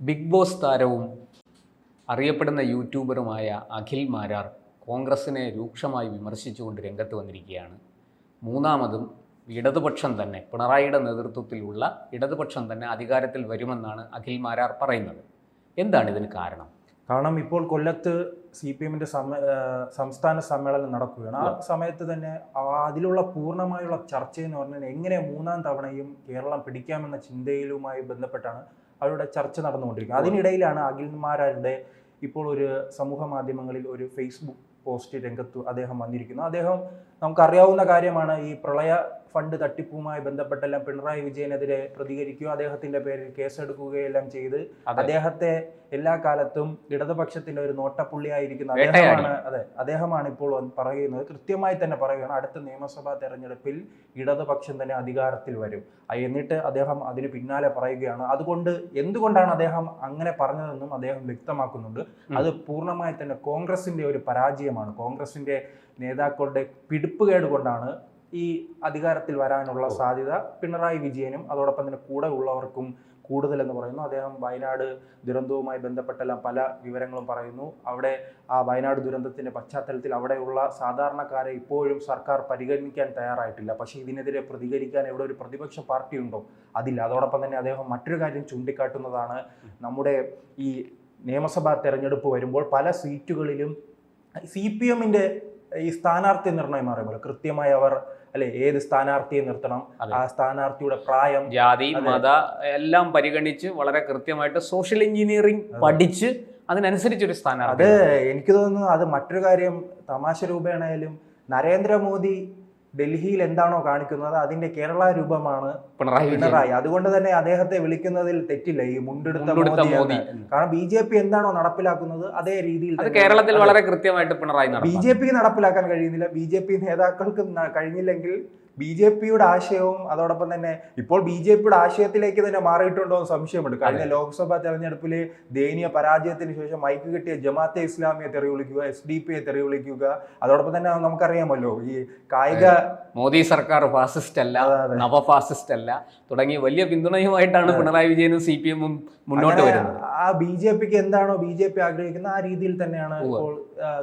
Big boss താരവും അറിയപ്പെടുന്ന യൂട്യൂബറുമായ അഖിൽ മാരാർ കോൺഗ്രസിനെ രൂക്ഷമായി വിമർശിച്ചുകൊണ്ട് രംഗത്ത് വന്നിരിക്കുകയാണ്. മൂന്നാമതും ഇടതുപക്ഷം തന്നെ പിണറായിയുടെ നേതൃത്വത്തിലുള്ള ഇടതുപക്ഷം തന്നെ അധികാരത്തിൽ വരുമെന്നാണ് അഖിൽ മാരാർ പറയുന്നത്. എന്താണ് ഇതിന് കാരണം? കാരണം ഇപ്പോൾ കൊല്ലത്ത് സി പി എമ്മിന്റെ സംസ്ഥാന സമ്മേളനം നടക്കുകയാണ്. ആ സമയത്ത് തന്നെ അതിലുള്ള പൂർണമായുള്ള ചർച്ച എന്ന് പറഞ്ഞാൽ എങ്ങനെ മൂന്നാം തവണയും കേരളം പിടിക്കാമെന്ന ചിന്തയിലുമായി ബന്ധപ്പെട്ടാണ് അവരുടെ ചർച്ച നടന്നുകൊണ്ടിരിക്കുന്നത് അതിനിടയിലാണ് അഖിൽമാരുടെ ഇപ്പോൾ ഒരു സമൂഹ മാധ്യമങ്ങളിൽ ഒരു ഫേസ്ബുക്ക് പോസ്റ്റ് രംഗത്ത് അദ്ദേഹം വന്നിരിക്കുന്നു അദ്ദേഹം നമുക്കറിയാവുന്ന കാര്യമാണ് ഈ പ്രളയ ഫണ്ട് തട്ടിപ്പുമായി ബന്ധപ്പെട്ടെല്ലാം പിണറായി വിജയനെതിരെ പ്രതികരിക്കുകയോ അദ്ദേഹത്തിന്റെ പേരിൽ കേസെടുക്കുകയെല്ലാം ചെയ്ത്. അദ്ദേഹത്തെ എല്ലാ കാലത്തും ഇടതുപക്ഷത്തിന്റെ ഒരു നോട്ടപ്പുള്ളിയായിരിക്കുന്ന. അദ്ദേഹമാണ് അതെ അദ്ദേഹമാണ് ഇപ്പോൾ പറയുന്നത്. കൃത്യമായി തന്നെ പറയുകയാണ് അടുത്ത നിയമസഭാ തെരഞ്ഞെടുപ്പിൽ ഇടതുപക്ഷം തന്നെ അധികാരത്തിൽ വരും. എന്നിട്ട് അദ്ദേഹം അതിന് പിന്നാലെ പറയുകയാണ്. അതുകൊണ്ട് എന്തുകൊണ്ടാണ് അദ്ദേഹം അങ്ങനെ പറഞ്ഞതെന്നും അദ്ദേഹം വ്യക്തമാക്കുന്നുണ്ട്. അത് പൂർണമായി തന്നെ കോൺഗ്രസിന്റെ ഒരു പരാജയമാണ്. കോൺഗ്രസിന്റെ നേതാക്കളുടെ പിടിപ്പുകേട് കൊണ്ടാണ് ഈ അധികാരത്തിൽ വരാനുള്ള സാധ്യത പിണറായി വിജയനും അതോടൊപ്പം തന്നെ കൂടെ ഉള്ളവർക്കും കൂടുതലെന്ന് പറയുന്നു. അദ്ദേഹം വയനാട് ദുരന്തവുമായി ബന്ധപ്പെട്ടെല്ലാം പല വിവരങ്ങളും പറയുന്നു. അവിടെ ആ വയനാട് ദുരന്തത്തിന്റെ പശ്ചാത്തലത്തിൽ അവിടെയുള്ള സാധാരണക്കാരെ ഇപ്പോഴും സർക്കാർ പരിഗണിക്കാൻ തയ്യാറായിട്ടില്ല. പക്ഷേ ഇതിനെതിരെ പ്രതികരിക്കാൻ എവിടെ ഒരു പ്രതിപക്ഷ പാർട്ടി ഉണ്ടോ? അതില്ല. അതോടൊപ്പം തന്നെ അദ്ദേഹം മറ്റൊരു കാര്യം ചൂണ്ടിക്കാട്ടുന്നതാണ്. നമ്മുടെ ഈ നിയമസഭാ തെരഞ്ഞെടുപ്പ് വരുമ്പോൾ പല സീറ്റുകളിലും സി പി എമ്മിന്റെ ഈ സ്ഥാനാർത്ഥി നിർണയം പറയുമ്പോൾ കൃത്യമായി അവർ അല്ലെ ഏത് സ്ഥാനാർത്ഥിയെ നിർത്തണം? ആ സ്ഥാനാർത്ഥിയുടെ പ്രായം ജാതി അതെ. മത എല്ലാം പരിഗണിച്ച് വളരെ കൃത്യമായിട്ട് സോഷ്യൽ എഞ്ചിനീയറിംഗ് പഠിച്ച് അതിനനുസരിച്ചൊരു അത് സ്ഥാനാർത്ഥി എനിക്ക് തോന്നുന്നു അത് മറ്റൊരു കാര്യം തമാശ രൂപേണയാലും നരേന്ദ്രമോദി ഡൽഹിയിൽ എന്താണോ കാണിക്കുന്നത് അതിന്റെ കേരള രൂപമാണ് പിണറായി പിണറായി. അതുകൊണ്ട് തന്നെ അദ്ദേഹത്തെ വിളിക്കുന്നതിൽ തെറ്റില്ല ഈ മുണ്ടെടുത്ത മോദി കാരണം ബി ജെ പി എന്താണോ നടപ്പിലാക്കുന്നത് അതേ രീതിയിൽ കേരളത്തിൽ വളരെ കൃത്യമായിട്ട് പിണറായി ബി. ജെ പിക്ക് നടപ്പിലാക്കാൻ കഴിയുന്നില്ല. ബി ജെ പി നേതാക്കൾക്ക് കഴിഞ്ഞില്ലെങ്കിൽ ബി ജെ പിയുടെ ആശയവും അതോടൊപ്പം തന്നെ ഇപ്പോൾ ബി ജെ പിയുടെ ആശയത്തിലേക്ക് തന്നെ മാറിയിട്ടുണ്ടോ എന്ന് സംശയമുണ്ട്. കഴിഞ്ഞ ലോക്സഭാ തെരഞ്ഞെടുപ്പിലെ ദയനീയ പരാജയത്തിന് ശേഷം മൈക്ക് കിട്ടിയ ജമാഅത്തെ ഇസ്ലാമിയെ തെറി വിളിക്കുക എസ് ഡി പിയെ തെറി വിളിക്കുക അതോടൊപ്പം തന്നെ നമുക്കറിയാമല്ലോ ഈ കായിക മോദി സർക്കാർ ഫാസിസ്റ്റ് അല്ല. നവ ഫാസിസ്റ്റ് അല്ല തുടങ്ങി വലിയ പിന്തുണയുമായിട്ടാണ് പിണറായി വിജയനും സി പി എമ്മും മുന്നോട്ട് വരുന്നത്. ആ ബി ജെ പിക്ക് എന്താണോ ബി ജെ പി ആഗ്രഹിക്കുന്നത് ആ രീതിയിൽ തന്നെയാണ്. ഇപ്പോൾ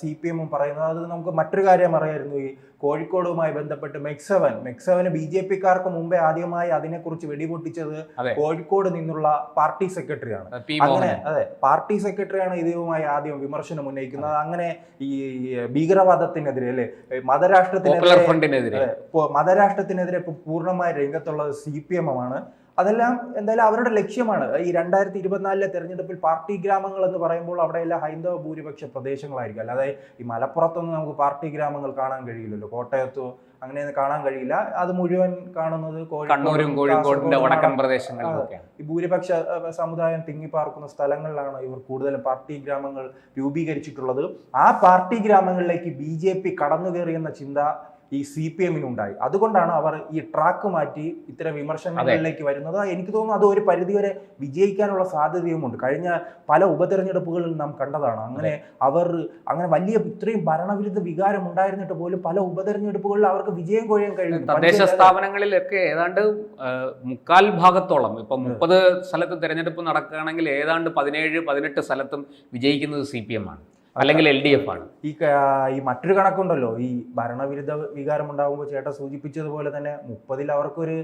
സി പി എമ്മും പറയുന്നത്. അത് നമുക്ക് മറ്റൊരു കാര്യം അറിയായിരുന്നു. ഈ കോഴിക്കോടുമായി ബന്ധപ്പെട്ട് മെക്സവൻ മെക്സവന് ബി ജെ പിക്കാർക്ക് മുമ്പേ ആദ്യമായി അതിനെക്കുറിച്ച് വെടിപൊട്ടിച്ചത് കോഴിക്കോട് നിന്നുള്ള പാർട്ടി സെക്രട്ടറിയാണ്. ആണ് അങ്ങനെ അതെ പാർട്ടി സെക്രട്ടറിയാണ് ഇതുമായി ആദ്യം വിമർശനം ഉന്നയിക്കുന്നത്. അങ്ങനെ ഈ ഭീകരവാദത്തിനെതിരെ അല്ലെ മതരാഷ്ട്രത്തിനെതിരെ മതരാഷ്ട്രത്തിനെതിരെ ഇപ്പൊ പൂർണമായ രംഗത്തുള്ളത് സി പി എം ആണ് അതെല്ലാം എന്തായാലും അവരുടെ ലക്ഷ്യമാണ്. ഈ രണ്ടായിരത്തി ഇരുപത്തിനാലിലെ തെരഞ്ഞെടുപ്പിൽ പാർട്ടി ഗ്രാമങ്ങൾ എന്ന് പറയുമ്പോൾ അവിടെയെല്ലാം ഹൈന്ദവ ഭൂരിപക്ഷ പ്രദേശങ്ങളായിരിക്കും. അല്ലാതെ ഈ മലപ്പുറത്തൊന്നും നമുക്ക് പാർട്ടി ഗ്രാമങ്ങൾ കാണാൻ കഴിയില്ലല്ലോ. കോട്ടയത്തോ അങ്ങനെയൊന്നും കാണാൻ കഴിയില്ല. അത് മുഴുവൻ കാണുന്നത് കോഴിക്കോടും, കണ്ണൂരും കോഴിക്കോടിന്റെ കാസർഗോഡും വടക്കൻ പ്രദേശങ്ങളിലൊക്കെയാണ് ഈ ഭൂരിപക്ഷ സമുദായം സമുദായം തിങ്ങിപ്പാർക്കുന്ന സ്ഥലങ്ങളിലാണ് ഇവർ കൂടുതലും പാർട്ടി ഗ്രാമങ്ങൾ രൂപീകരിച്ചിട്ടുള്ളത്. ആ പാർട്ടി ഗ്രാമങ്ങളിലേക്ക് ബി ജെ പി കടന്നു കയറിയെന്ന ചിന്ത ഈ സി പി എമ്മിനുണ്ടായി. അതുകൊണ്ടാണ് അവർ ഈ ട്രാക്ക് മാറ്റി ഇത്തരം വിമർശനങ്ങളിലേക്ക് വരുന്നത്. എനിക്ക് തോന്നുന്നു അത് ഒരു പരിധിവരെ വിജയിക്കാനുള്ള സാധ്യതയുമുണ്ട്. കഴിഞ്ഞ പല ഉപതെരഞ്ഞെടുപ്പുകളിൽ നാം കണ്ടതാണ്. അങ്ങനെ അവർ അങ്ങനെ വലിയ ഇത്രയും ഭരണവിരുദ്ധ വികാരം ഉണ്ടായിരുന്നിട്ട് പോലും പല ഉപതെരഞ്ഞെടുപ്പുകളിൽ അവർക്ക് വിജയം കൊയ്യാൻ കഴിയും തദ്ദേശ സ്ഥാപനങ്ങളിലൊക്കെ ഏതാണ്ട് മുക്കാൽ ഭാഗത്തോളം ഇപ്പൊ മുപ്പത് സ്ഥലത്ത് തെരഞ്ഞെടുപ്പ് നടക്കുകയാണെങ്കിൽ ഏതാണ്ട് പതിനേഴ് പതിനെട്ട് സ്ഥലത്തും വിജയിക്കുന്നത് സി പി എം ആണ്. അല്ലെങ്കിൽ എൽ ഡി എഫ് ആണ്. ഈ ഈ മറ്റൊരു കണക്കുണ്ടല്ലോ ഈ ഭരണവിരുദ്ധ വികാരം ഉണ്ടാകുമ്പോൾ ചേട്ടൻ സൂചിപ്പിച്ചതുപോലെ തന്നെ മുപ്പതിൽ അവർക്കൊരു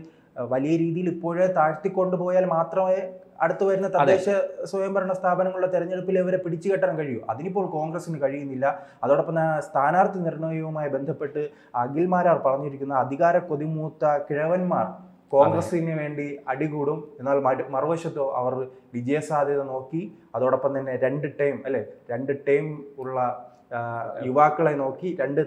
വലിയ രീതിയിൽ ഇപ്പോഴേ താഴ്ത്തിക്കൊണ്ടുപോയാൽ മാത്രമേ അടുത്ത് വരുന്ന തദ്ദേശ സ്വയംഭരണ സ്ഥാപനങ്ങളുടെ തെരഞ്ഞെടുപ്പിൽ ഇവരെ പിടിച്ചു കെട്ടാൻ കഴിയൂ. അതിനിപ്പോൾ കോൺഗ്രസിന് കഴിയുന്നില്ല. അതോടൊപ്പം സ്ഥാനാർത്ഥി നിർണയവുമായി ബന്ധപ്പെട്ട് അഖിൽമാരാർ പറഞ്ഞിരിക്കുന്ന അധികാര കൊതിമൂത്ത കിഴവന്മാർ കോൺഗ്രസിന് വേണ്ടി അടികൂടും. എന്നാൽ മറു- മറുവശത്തോ അവർ വിജയസാധ്യത നോക്കി അതോടൊപ്പം തന്നെ രണ്ട് ടൈം അല്ലെ രണ്ട് ടൈം ഉള്ള യുവാക്കളെ നോക്കി രണ്ട്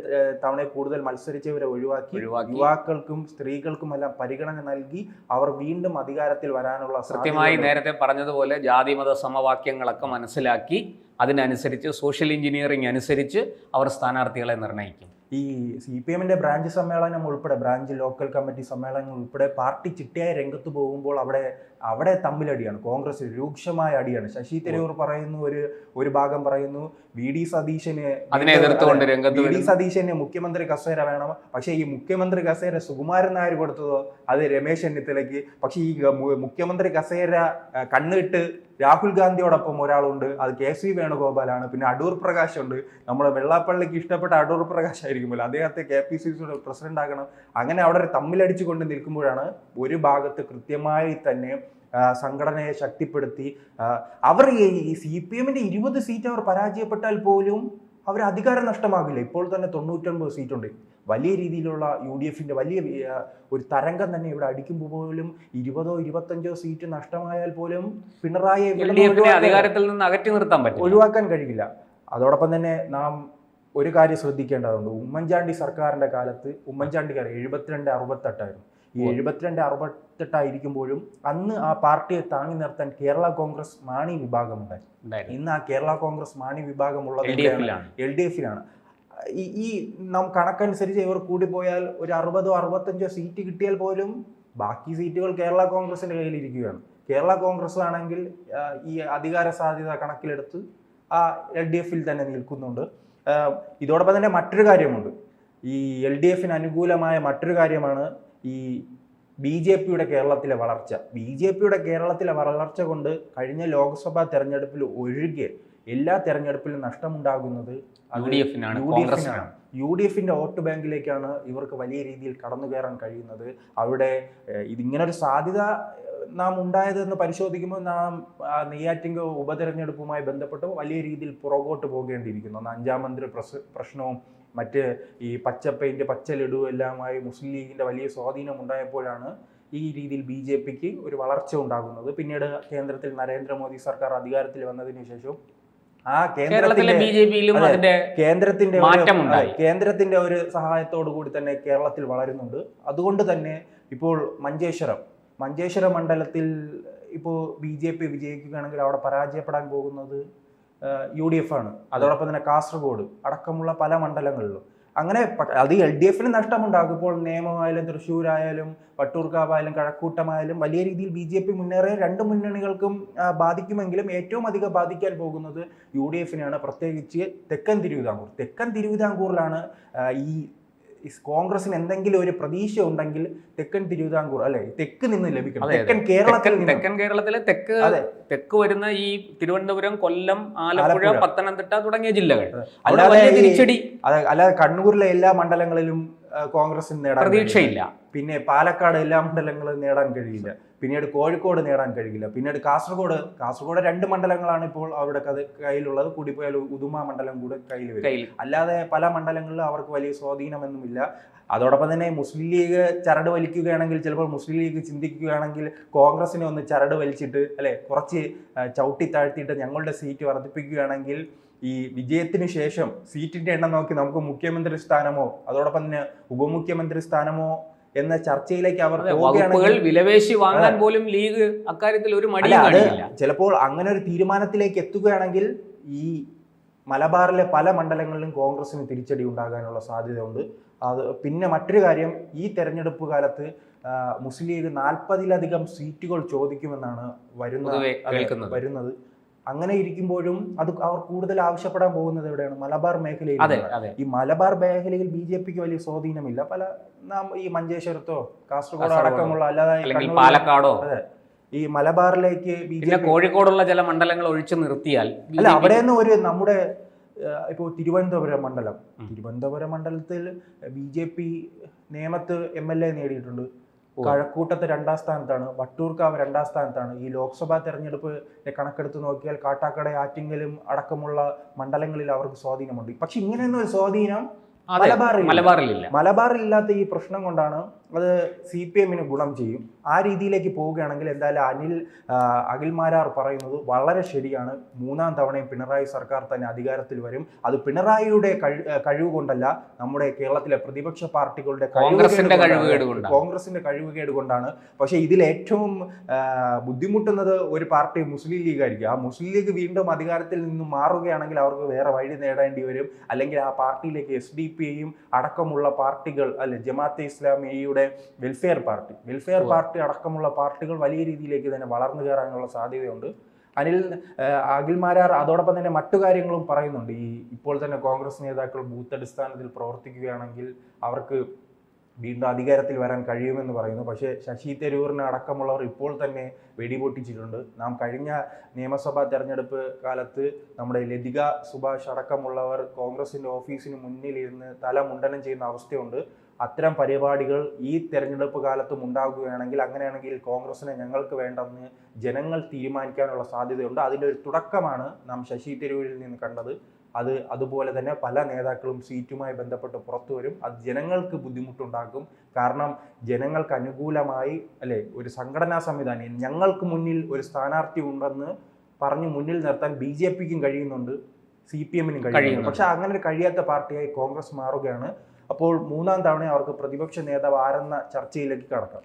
തവണ കൂടുതൽ മത്സരിച്ചവരെ ഒഴിവാക്കി. യുവാക്കൾക്കും സ്ത്രീകൾക്കും എല്ലാം പരിഗണന നൽകി അവർ വീണ്ടും അധികാരത്തിൽ വരാനുള്ള കൃത്യമായി നേരത്തെ പറഞ്ഞതുപോലെ ജാതി ജാതിമത സമവാക്യങ്ങളൊക്കെ മനസ്സിലാക്കി അതിനനുസരിച്ച് സോഷ്യൽ എഞ്ചിനീയറിംഗ് അനുസരിച്ച് അവർ സ്ഥാനാർത്ഥികളെ നിർണയിക്കും. ഈ സി പി എമ്മിന്റെ ബ്രാഞ്ച് സമ്മേളനം ഉൾപ്പെടെ ബ്രാഞ്ച് ലോക്കൽ കമ്മിറ്റി സമ്മേളനങ്ങൾ ഉൾപ്പെടെ പാർട്ടി ചിട്ടയായി രംഗത്ത് പോകുമ്പോൾ അവിടെ അവിടെ തമ്മിലടിയാണ്. കോൺഗ്രസ് രൂക്ഷമായ അടിയാണ്. ശശി തരൂർ പറയുന്നു ഒരു ഒരു ഭാഗം പറയുന്നു വി ഡി സതീശന് വി ഡി സതീശനെ മുഖ്യമന്ത്രി കസേര വേണം. പക്ഷേ ഈ മുഖ്യമന്ത്രി കസേര സുകുമാരൻ നായർ കൊടുത്തതോ അത് രമേശ് ചെന്നിത്തലയ്ക്ക്. പക്ഷേ ഈ മുഖ്യമന്ത്രി കസേര കണ്ണിട്ട് രാഹുൽ ഗാന്ധിയോടൊപ്പം ഒരാളുണ്ട്. അത് കെ സി വേണുഗോപാലാണ്. പിന്നെ അടൂർ പ്രകാശ് ഉണ്ട് നമ്മുടെ വെള്ളാപ്പള്ളിക്ക് ഇഷ്ടപ്പെട്ട അടൂർ പ്രകാശ് ആയിരിക്കുമല്ലോ അദ്ദേഹത്തെ കെ പി സി സിയുടെ പ്രസിഡന്റ് ആകണം. അങ്ങനെ അവിടെ തമ്മിലടിച്ചു കൊണ്ട് നിൽക്കുമ്പോഴാണ് ഒരു ഭാഗത്ത് കൃത്യമായി തന്നെ സംഘടനയെ ശക്തിപ്പെടുത്തി അവർ ഈ സി പി എമ്മിന്റെ ഇരുപത് സീറ്റ് അവർ പരാജയപ്പെട്ടാൽ പോലും അവർ അധികാരം നഷ്ടമാകില്ല. ഇപ്പോൾ തന്നെ തൊണ്ണൂറ്റൊൻപത് സീറ്റുണ്ട്. വലിയ രീതിയിലുള്ള യു ഡി എഫിന്റെ വലിയ ഒരു തരംഗം തന്നെ ഇവിടെ അടിക്കുമ്പോൾ പോലും ഇരുപതോ ഇരുപത്തഞ്ചോ സീറ്റ് നഷ്ടമായാൽ പോലും പിണറായി അധികാരത്തിൽ നിന്ന് അകറ്റി നിർത്താൻ പറ്റും ഒഴിവാക്കാൻ കഴിയില്ല. അതോടൊപ്പം തന്നെ നാം ഒരു കാര്യം ശ്രദ്ധിക്കേണ്ടതുണ്ട്. ഉമ്മൻചാണ്ടി സർക്കാരിന്റെ കാലത്ത് ഉമ്മൻചാണ്ടി കാലം എഴുപത്തിരണ്ട് അറുപത്തെട്ടായിരുന്നു. ഈ. എഴുപത്തിരണ്ട് അറുപത്തെട്ടായിരിക്കുമ്പോഴും അന്ന് ആ പാർട്ടിയെ താങ്ങി നിർത്താൻ കേരള കോൺഗ്രസ് മാണി വിഭാഗമുണ്ടായി ഇന്ന് ആ കേരള കോൺഗ്രസ് മാണി വിഭാഗമുള്ളത് എൽ ഡി എഫിലാണ്. ഈ നാം കണക്കനുസരിച്ച് ഇവർ കൂടിപ്പോയാൽ ഒരു അറുപതോ അറുപത്തഞ്ചോ സീറ്റ് കിട്ടിയാൽ പോലും ബാക്കി സീറ്റുകൾ കേരള കോൺഗ്രസിന്റെ കയ്യിലിരിക്കുകയാണ്. കേരള കോൺഗ്രസ് ആണെങ്കിൽ ഈ അധികാര സാധ്യത കണക്കിലെടുത്ത് ആ എൽ ഡി എഫിൽ തന്നെ നിൽക്കുന്നുണ്ട്. ഇതോടൊപ്പം തന്നെ മറ്റൊരു കാര്യമുണ്ട്. ഈ എൽ ഡി എഫിന് അനുകൂലമായ മറ്റൊരു കാര്യമാണ് ഈ ബി ജെ പിയുടെ കേരളത്തിലെ വളർച്ച. ബി ജെ പിയുടെ കേരളത്തിലെ വളർച്ച കൊണ്ട് കഴിഞ്ഞ ലോക്സഭാ തെരഞ്ഞെടുപ്പിൽ ഒഴികെ എല്ലാ തെരഞ്ഞെടുപ്പിലും നഷ്ടമുണ്ടാകുന്നത് യു ഡി എഫിനാണ് യു ഡി കോൺഗ്രസിനാണ്. എഫിനാണ് യു ഡി എഫിന്റെ വോട്ട് ബാങ്കിലേക്കാണ് ഇവർക്ക് വലിയ രീതിയിൽ കടന്നു കയറാൻ കഴിയുന്നത്. അവിടെ ഇതിങ്ങനൊരു സാധ്യത നാം ഉണ്ടായതെന്ന് പരിശോധിക്കുമ്പോൾ നാം ആ, ഉപതെരഞ്ഞെടുപ്പുമായി ബന്ധപ്പെട്ട് വലിയ രീതിയിൽ പുറകോട്ട് പോകേണ്ടിയിരിക്കുന്നു. അന്ന് അഞ്ചാം മന്ത്രി പ്രശ് പ്രശ്നവും മറ്റ് ഈ പച്ച പെയിന്റ് പച്ച ലഡു എല്ലാമായി മുസ്ലിം ലീഗിന്റെ വലിയ സ്വാധീനം ഉണ്ടായപ്പോഴാണ് ഈ രീതിയിൽ ബി ജെ പിക്ക് ഒരു വളർച്ച ഉണ്ടാകുന്നത്. പിന്നീട് കേന്ദ്രത്തിൽ നരേന്ദ്രമോദി സർക്കാർ അധികാരത്തിൽ വന്നതിന് ശേഷം ആ കേരളത്തിലെ ബി ജെ പിയിലും അതിന്റെ കേന്ദ്രത്തിന്റെ മാറ്റമുണ്ടായി. കേന്ദ്രത്തിന്റെ ഒരു സഹായത്തോടു കൂടി തന്നെ കേരളത്തിൽ വളരുന്നുണ്ട്. അതുകൊണ്ട് തന്നെ ഇപ്പോൾ മഞ്ചേശ്വരം മഞ്ചേശ്വര മണ്ഡലത്തിൽ ഇപ്പോൾ ബി ജെ പി വിജയിക്കുകയാണെങ്കിൽ അവിടെ പരാജയപ്പെടാൻ പോകുന്നത് യു ഡി എഫ് ആണ്. അതോടൊപ്പം തന്നെ കാസർഗോഡ് അടക്കമുള്ള പല മണ്ഡലങ്ങളിലും. അങ്ങനെ അത് എൽ ഡി എഫിന് നഷ്ടമുണ്ടാകും ഇപ്പോൾ നേമമായാലും തൃശ്ശൂരായാലും വട്ടൂർക്കാവായാലും കഴക്കൂട്ടമായാലും വലിയ രീതിയിൽ ബി ജെ പി മുന്നേറിയ രണ്ട് മുന്നണികൾക്കും ബാധിക്കുമെങ്കിലും ഏറ്റവും അധികം ബാധിക്കാൻ പോകുന്നത് യു ഡി എഫിനെയാണ്. പ്രത്യേകിച്ച് തെക്കൻ തിരുവിതാംകൂർ. തെക്കൻ തിരുവിതാംകൂറിലാണ് ഈ കോൺഗ്രസിന് എന്തെങ്കിലും ഒരു പ്രതീക്ഷ ഉണ്ടെങ്കിൽ തെക്കൻ തിരുവിതാംകൂർ അല്ലെ? തെക്ക് നിന്ന് ലഭിക്കണം. തെക്കൻ കേരളത്തിൽ തെക്കൻ കേരളത്തിലെ തെക്ക് തെക്ക് വരുന്ന ഈ തിരുവനന്തപുരം കൊല്ലം ആലപ്പുഴ. പത്തനംതിട്ട തുടങ്ങിയ ജില്ലകൾ. അല്ലാതെ തിരിച്ചടി. അല്ലാതെ കണ്ണൂരിലെ എല്ലാ മണ്ഡലങ്ങളിലും കോൺഗ്രസിന് നേടാൻ. പ്രതീക്ഷയില്ല. പിന്നെ പാലക്കാട് എല്ലാ മണ്ഡലങ്ങളും നേടാൻ കഴിയില്ല. പിന്നീട് കോഴിക്കോട് നേടാൻ കഴിയില്ല. പിന്നീട് കാസർഗോഡ് കാസർഗോഡ് രണ്ട് മണ്ഡലങ്ങളാണ് ഇപ്പോൾ അവരുടെ കയ്യിലുള്ളത്. കൂടിപ്പോയാൽ ഉദുമ മണ്ഡലം കൂടെ കയ്യിൽ വരും. അല്ലാതെ പല മണ്ഡലങ്ങളിലും അവർക്ക് വലിയ സ്വാധീനമൊന്നുമില്ല. അതോടൊപ്പം തന്നെ മുസ്ലിം ലീഗ് ചരട് വലിക്കുകയാണെങ്കിൽ ചിലപ്പോൾ മുസ്ലിം ലീഗ് ചിന്തിക്കുകയാണെങ്കിൽ കോൺഗ്രസിനെ ഒന്ന് ചരട് വലിച്ചിട്ട് അല്ലെ കുറച്ച് ചവിട്ടി താഴ്ത്തിയിട്ട് ഞങ്ങളുടെ സീറ്റ് വർദ്ധിപ്പിക്കുകയാണെങ്കിൽ ഈ വിജയത്തിന് ശേഷം സീറ്റിന്റെ എണ്ണം നോക്കി നമുക്ക് മുഖ്യമന്ത്രി സ്ഥാനമോ അതോടൊപ്പം തന്നെ ഉപമുഖ്യമന്ത്രി സ്ഥാനമോ എന്ന ചർച്ചയിലേക്ക് അവർ വിലവേശി വകുപ്പുകൾ വാങ്ങാൻ പോലും ലീഗ് അക്കാര്യത്തിൽ ഒരു കാണിക്കില്ല ചിലപ്പോൾ അങ്ങനെ ഒരു തീരുമാനത്തിലേക്ക് എത്തുകയാണെങ്കിൽ ഈ മലബാറിലെ പല മണ്ഡലങ്ങളിലും കോൺഗ്രസിന് തിരിച്ചടി ഉണ്ടാകാനുള്ള സാധ്യതയുണ്ട്. അത് പിന്നെ മറ്റൊരു കാര്യം ഈ തെരഞ്ഞെടുപ്പ് കാലത്ത് മുസ്ലിം ലീഗ് നാൽപ്പതിലധികം സീറ്റുകൾ ചോദിക്കുമെന്നാണ് വരുന്നത് വരുന്നത്. അങ്ങനെ ഇരിക്കുമ്പോഴും അത് അവർ കൂടുതൽ ആവശ്യപ്പെടാൻ പോകുന്നത് എവിടെയാണ്? മലബാർ മേഖലയിൽ അതെ ഈ മലബാർ മേഖലയിൽ ബി ജെ പിക്ക് വലിയ സ്വാധീനമില്ല. പല നാം ഈ മഞ്ചേശ്വരത്തോ കാസർഗോഡ് അടക്കമുള്ള അല്ലാതെ പാലക്കാടോ. പാലക്കാടോ ഈ മലബാറിലേക്ക് കോഴിക്കോടുള്ള ചില മണ്ഡലങ്ങൾ ഒഴിച്ചു നിർത്തിയാൽ അല്ല അവിടെ നിന്ന് ഒരു നമ്മുടെ ഇപ്പോൾ തിരുവനന്തപുരം മണ്ഡലം. തിരുവനന്തപുരം മണ്ഡലത്തിൽ ബി ജെ പി നേമത്ത് എം എൽ എ നേടിയിട്ടുണ്ട്. കഴക്കൂട്ടത്ത് രണ്ടാം സ്ഥാനത്താണ് വട്ടൂർക്കാവ് രണ്ടാം സ്ഥാനത്താണ്. ഈ ലോക്സഭാ തെരഞ്ഞെടുപ്പ് കണക്കെടുത്ത് നോക്കിയാൽ കാട്ടാക്കട ആറ്റിങ്ങലും അടക്കമുള്ള മണ്ഡലങ്ങളിൽ അവർക്ക് സ്വാധീനമുണ്ട്. പക്ഷെ ഇങ്ങനെയൊന്നും ഒരു സ്വാധീനം മലബാറിൽ മലബാറിൽ മലബാറിലില്ല. മലബാറിലില്ലാത്ത ഈ പ്രശ്നം കൊണ്ടാണ് അത് സി പി എമ്മിന് ഗുണം ചെയ്യും. ആ രീതിയിലേക്ക് പോവുകയാണെങ്കിൽ എന്തായാലും അനിൽ അഖിൽമാരാർ പറയുന്നത് വളരെ ശരിയാണ്. മൂന്നാം തവണയും പിണറായി സർക്കാർ തന്നെ അധികാരത്തിൽ വരും. അത് പിണറായിയുടെ കഴി- കഴിവ് കൊണ്ടല്ല നമ്മുടെ കേരളത്തിലെ പ്രതിപക്ഷ പാർട്ടികളുടെ കോൺഗ്രസിന്റെ. കഴിവുകേട് കൊണ്ടാണ്. കോൺഗ്രസിന്റെ കഴിവുകേട് കൊണ്ടാണ് പക്ഷെ ഇതിൽ ഏറ്റവും ബുദ്ധിമുട്ടുന്നത് ഒരു പാർട്ടി മുസ്ലിം ലീഗ് ആയിരിക്കും. ആ മുസ്ലിം ലീഗ് വീണ്ടും അധികാരത്തിൽ നിന്നും മാറുകയാണെങ്കിൽ അവർക്ക് വേറെ വഴി നേടേണ്ടി വരും. അല്ലെങ്കിൽ ആ പാർട്ടിയിലേക്ക് എസ് ഡി പി അടക്കമുള്ള പാർട്ടികൾ അല്ലെ ജമാഅത്തെ ഇസ്ലാമിയുടെ വെൽഫെയർ പാർട്ടി വെൽഫെയർ പാർട്ടി അടക്കമുള്ള പാർട്ടികൾ വലിയ രീതിയിലേക്ക് തന്നെ വളർന്നു കയറാനുള്ള സാധ്യതയുണ്ട്. അനിൽ അഖിൽമാരാർ അതോടൊപ്പം തന്നെ മറ്റു കാര്യങ്ങളും പറയുന്നുണ്ട്. ഈ ഇപ്പോൾ തന്നെ കോൺഗ്രസ് നേതാക്കൾ ബൂത്ത് അടിസ്ഥാനത്തിൽ പ്രവർത്തിക്കുകയാണെങ്കിൽ അവർക്ക് വീണ്ടും അധികാരത്തിൽ വരാൻ കഴിയുമെന്ന് പറയുന്നു. പക്ഷേ ശശി തരൂറിന് അടക്കമുള്ളവർ ഇപ്പോൾ തന്നെ വെടിപൊട്ടിച്ചിട്ടുണ്ട്. നാം കഴിഞ്ഞ നിയമസഭാ തെരഞ്ഞെടുപ്പ് കാലത്ത് നമ്മുടെ ലതിക സുഭാഷ് അടക്കമുള്ളവർ കോൺഗ്രസിന്റെ ഓഫീസിന് മുന്നിലിരുന്ന് തല മുണ്ടനം ചെയ്യുന്ന അവസ്ഥയുണ്ട്. അത്തരം പരിപാടികൾ ഈ തെരഞ്ഞെടുപ്പ് കാലത്തും ഉണ്ടാകുകയാണെങ്കിൽ അങ്ങനെയാണെങ്കിൽ കോൺഗ്രസിനെ ഞങ്ങൾക്ക് വേണ്ടെന്ന് ജനങ്ങൾ തീരുമാനിക്കാനുള്ള സാധ്യതയുണ്ട്. അതിന്റെ ഒരു തുടക്കമാണ് നാം ശശി തരൂരിൽ നിന്ന് കണ്ടത്. അത് അതുപോലെ തന്നെ പല നേതാക്കളും സീറ്റുമായി ബന്ധപ്പെട്ട് പുറത്തു വരും. അത് ജനങ്ങൾക്ക് ബുദ്ധിമുട്ടുണ്ടാക്കും. കാരണം ജനങ്ങൾക്ക് അനുകൂലമായി അല്ലെ ഒരു സംഘടനാ സംവിധാനം ഞങ്ങൾക്ക് മുന്നിൽ ഒരു സ്ഥാനാർത്ഥി ഉണ്ടെന്ന് പറഞ്ഞ് മുന്നിൽ നിർത്താൻ ബി ജെ പിക്കും കഴിയുന്നുണ്ട് സി പി എമ്മിനും കഴിയുന്നുണ്ട്. പക്ഷെ അങ്ങനെ ഒരു കഴിയാത്ത പാർട്ടിയായി കോൺഗ്രസ് മാറുകയാണ്. അപ്പോൾ മൂന്നാം തവണ അവർക്ക് പ്രതിപക്ഷ നേതാവ് ആരെന്ന ചർച്ചയിലേക്ക് കടക്കാം.